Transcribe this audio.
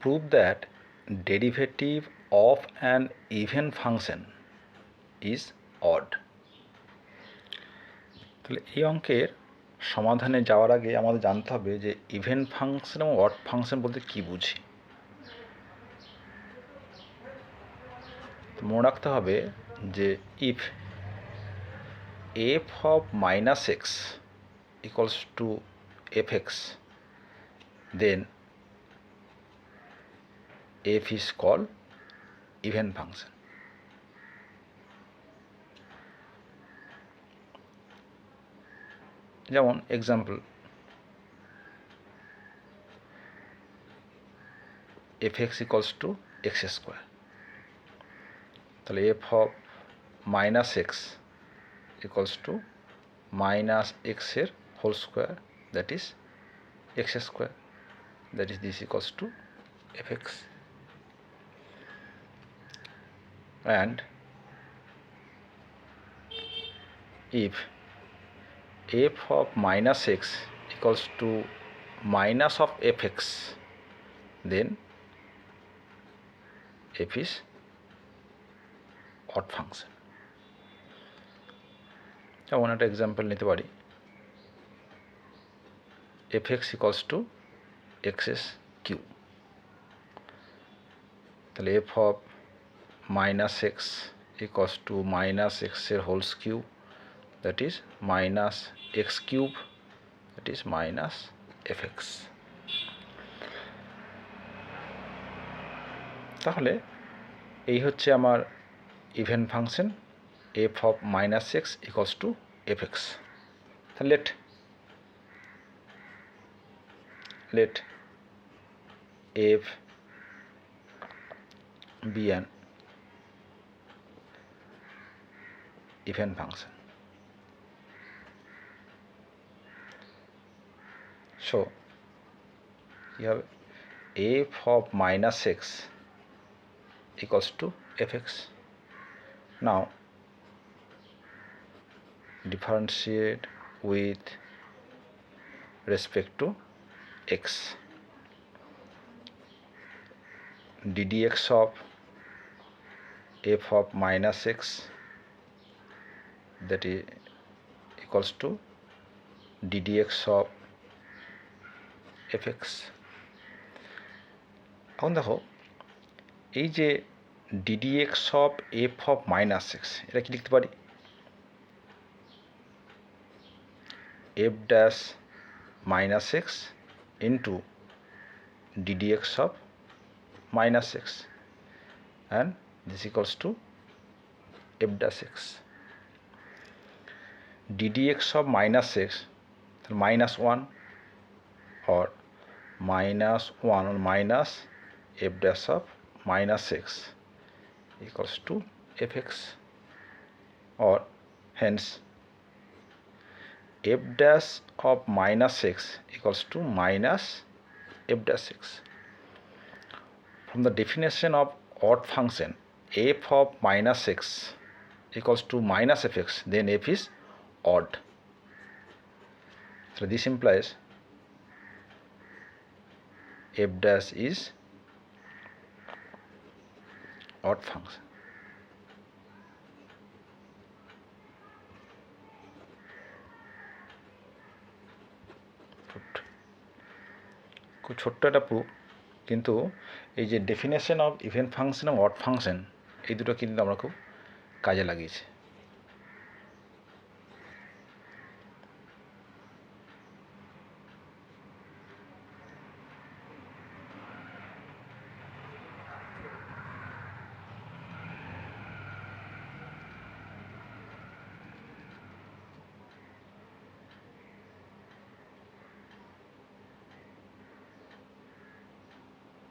prove that derivative of an even function is odd. তাহলে এই অঙ্কের সমাধানে যাওয়ার আগে আমাদের জানতে হবে যে ইভেন ফাংশন এবং অড ফাংশন বলতে কী বুঝি? মনে রাখতে হবে যে if f of minus x equals to f x then f is called even function. যেমন example f x equals to x square তাহলে f of minus x equals to minus এক্সের whole square that is x square that is this equals to f x and if f of minus x equals to minus of fx then f is odd function যেমন একটা example নিতে পারি f x equals to x cube তাহলে f of x equals to minus x এর whole cube that is minus x cube, that is minus fx. তাহলে এই হচ্ছে আমার even function f of minus x equals to f x let let f be even function. So, you have f of minus x equals to fx. Now, differentiate with respect to x. ddx of f of minus x that is equals to ddx of fx এখন দেখো এই যে ddx of f of minus x এটা কি লিখতে পারি f dash minus x into ddx of minus x and this equals to f dash x ddx of minus x minus 1 or minus 1 or minus f dash of minus x equals to fx or hence f dash of minus x equals to minus f dash x. From the definition of odd function f of minus x equals to minus fx then f is odd. So, this implies f dash is odd function. খুব ছোট্ট একটা proof কিন্তু এই যে definition of event function এবং odd function এই দুটো কিন্তু আমরা খুব কাজে লাগিয়েছি